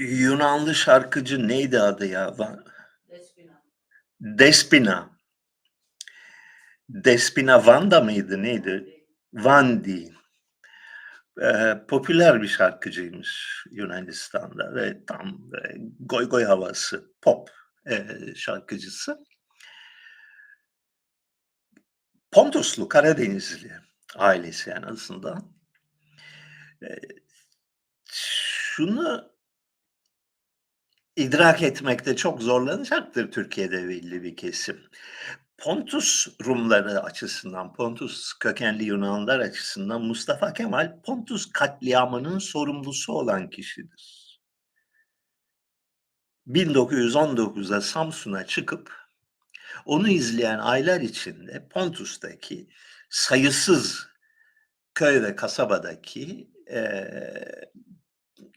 Yunanlı şarkıcı neydi adı ya? Despina. Despina. Despina Vanda mıydı neydi? Vandi. Eee, popüler bir şarkıcıymış Yunanistan'da ve tam böyle goy goy havası, pop, eee, şarkıcısı. Pontuslu, Karadenizli ailesi en azından. Eee, şunu idrak etmekte çok zorlanacaktır Türkiye'de belli bir kesim. Pontus Rumları açısından, Pontus kökenli Yunanlılar açısından Mustafa Kemal Pontus katliamının sorumlusu olan kişidir. 1919'da Samsun'a çıkıp onu izleyen aylar içinde Pontus'taki sayısız köy ve kasabadaki, eee,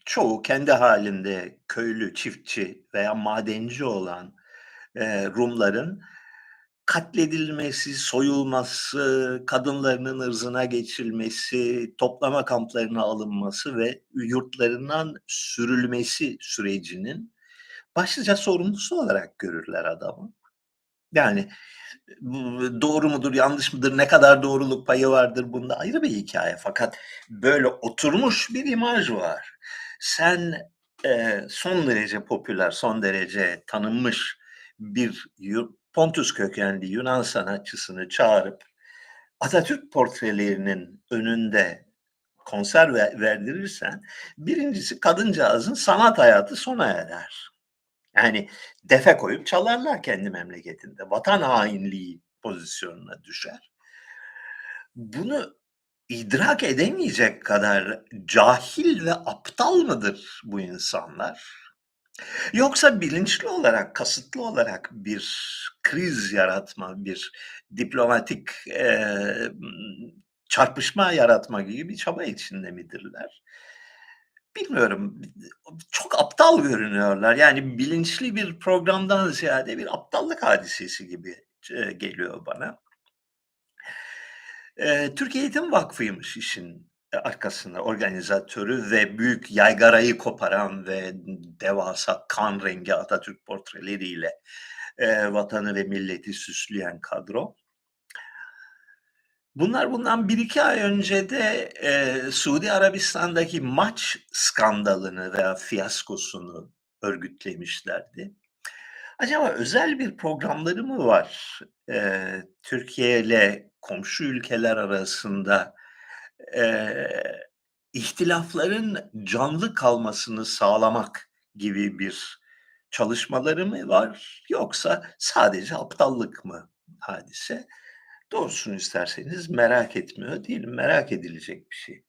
çoğu kendi halinde köylü, çiftçi veya madenci olan, eee, Rumların katledilmesi, soyulması, kadınlarının ırzına geçilmesi, toplama kamplarına alınması ve yurtlarından sürülmesi sürecinin başlıca sorumlusu olarak görürler adamı. Yani, doğru mudur, yanlış mıdır, ne kadar doğruluk payı vardır bunda ayrı bir hikâye. Fakat böyle oturmuş bir imaj var. Sen, eee, son derece popüler, son derece tanınmış bir Pontus kökenli Yunan sanatçısını çağırıp Atatürk portrelerinin önünde konser ver verdirirsen 1'incisi kadıncağızın sanat hayatı sona erer. Yani defe koyup çalarlar kendi memleketinde. Vatan hainliği pozisyonuna düşer. Bunu idrak edemeyecek kadar cahil ve aptal mıdır bu insanlar? Yoksa bilinçli olarak, kasıtlı olarak bir kriz yaratma, bir diplomatik, ımm, çarpışma yaratma gibi bir çaba içinde midirler? Bilmiyorum. Çok aptal görünüyorlar. Yani bilinçli bir programdan ziyade bir aptallık hadisesi gibi ç geliyor bana. Eee, Türk Eğitim Vakfı'ymış işin, eee, arkasında organizatörü ve büyük yaygarayı koparan ve devasa kan rengi Atatürk portreleriyle, vatanı ve milleti süsleyen kadro. Bunlar bundan 1-2 ay önce de, eee, Suudi Arabistan'daki maç skandalını veya fiyaskosunu örgütlemişlerdi. Acaba özel bir programları mı var? Eee, Türkiye'yle komşu ülkeler arasında, eee, ihtilafların canlı kalmasını sağlamak gibi bir çalışmaları mı var yoksa sadece aptallık mı hadise? Doğrusunu isterseniz merak etmiyor değilim. Merak edilecek bir şey.